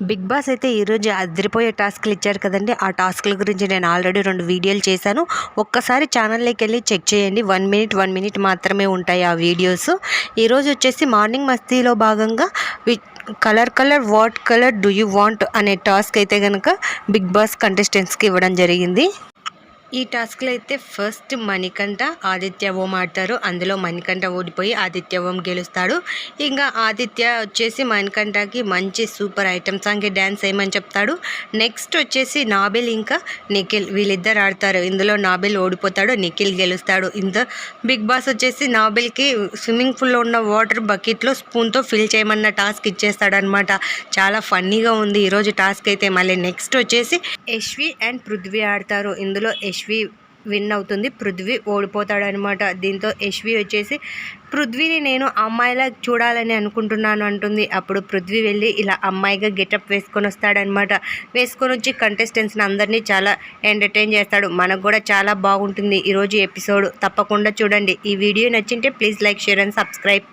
Big boss అయితే ఈరోజు అదిరిపోయే టాస్క్లు ఇచ్చారు కదండి. ఆ టాస్క్ల గురించి నేను ఆల్రెడీ రెండు వీడియోలు చేశాను. ఒక్కసారి ఛానల్లోకి వెళ్ళి చెక్ చేయండి. వన్ మినిట్ వన్ మినిట్ మాత్రమే ఉంటాయి ఆ వీడియోస్. ఈరోజు వచ్చేసి మార్నింగ్ మస్తీలో భాగంగా colour colour what colour do you want అనే టాస్క్ అయితే కనుక బిగ్ బాస్ కంటెస్టెంట్స్కి ఇవ్వడం జరిగింది. ఈ టాస్క్లో అయితే ఫస్ట్ మణికంఠ ఆదిత్య ఓం ఆడతారు. అందులో మణికంఠ ఓడిపోయి ఆదిత్య ఓం గెలుస్తాడు. ఇంకా ఆదిత్య వచ్చేసి మణికంఠకి మంచి సూపర్ ఐటమ్ సాంగ్కి డ్యాన్స్ వేయమని చెప్తాడు. నెక్స్ట్ వచ్చేసి నాబెల్ ఇంకా నిఖిల్ వీళ్ళిద్దరు ఆడతారు. ఇందులో నాబెల్ ఓడిపోతాడు నిఖిల్ గెలుస్తాడు. ఇంత బిగ్ బాస్ వచ్చేసి నాబెల్కి స్విమ్మింగ్ పూల్లో ఉన్న వాటర్ బకెట్లో స్పూన్తో ఫిల్ చేయమన్న టాస్క్ ఇచ్చేస్తాడు అనమాట చాలా ఫన్నీగా ఉంది. ఈరోజు టాస్క్ అయితే మళ్ళీ నెక్స్ట్ వచ్చేసి యశ్వి అండ్ పృథ్వీ ఆడతారు. ఇందులో యశ్వి విన్ అవుతుంది. పృథ్వీ ఓడిపోతాడనమాట దీంతో యశ్వి వచ్చేసి పృథ్వీని నేను అమ్మాయిలా చూడాలని అనుకుంటున్నాను అంటుంది. అప్పుడు పృథ్వీ వెళ్ళి ఇలా అమ్మాయిగా గెటప్ వేసుకొని వస్తాడనమాట వేసుకొని వచ్చి కంటెస్టెంట్స్ని అందరినీ చాలా ఎంటర్టైన్ చేస్తాడు. మనకు కూడా చాలా బాగుంటుంది ఈరోజు ఎపిసోడ్. తప్పకుండా చూడండి. ఈ video నచ్చింటే please like share and subscribe.